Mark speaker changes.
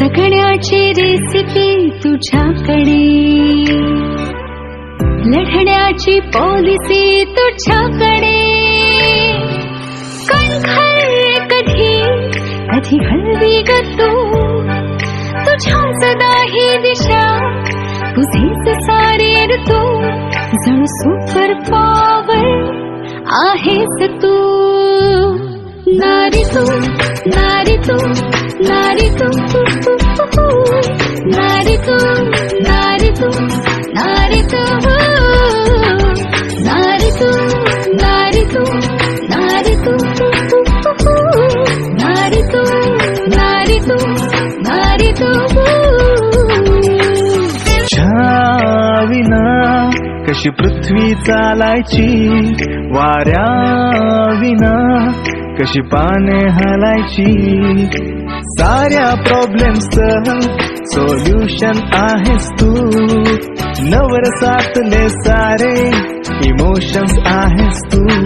Speaker 1: जगण्याची रेसिपी तुझ्याकडे. लढण्याची पॉलिसी तुझ्याकडे. कणखर कधी कधी हलवी ग तू. तुझ्या सदा ही दिशा तुझेच सारे ऋतू. जणू सुपर पॉवर आहेस तू. नारी तू.
Speaker 2: कशी पृथ्वी चालायची? वाऱ्या कशी पाने हलायची? साऱ्या प्रॉब्लेम्स सोल्युशन आहेस तू. नवर सातले सारे इमोशन्स आहेस तू.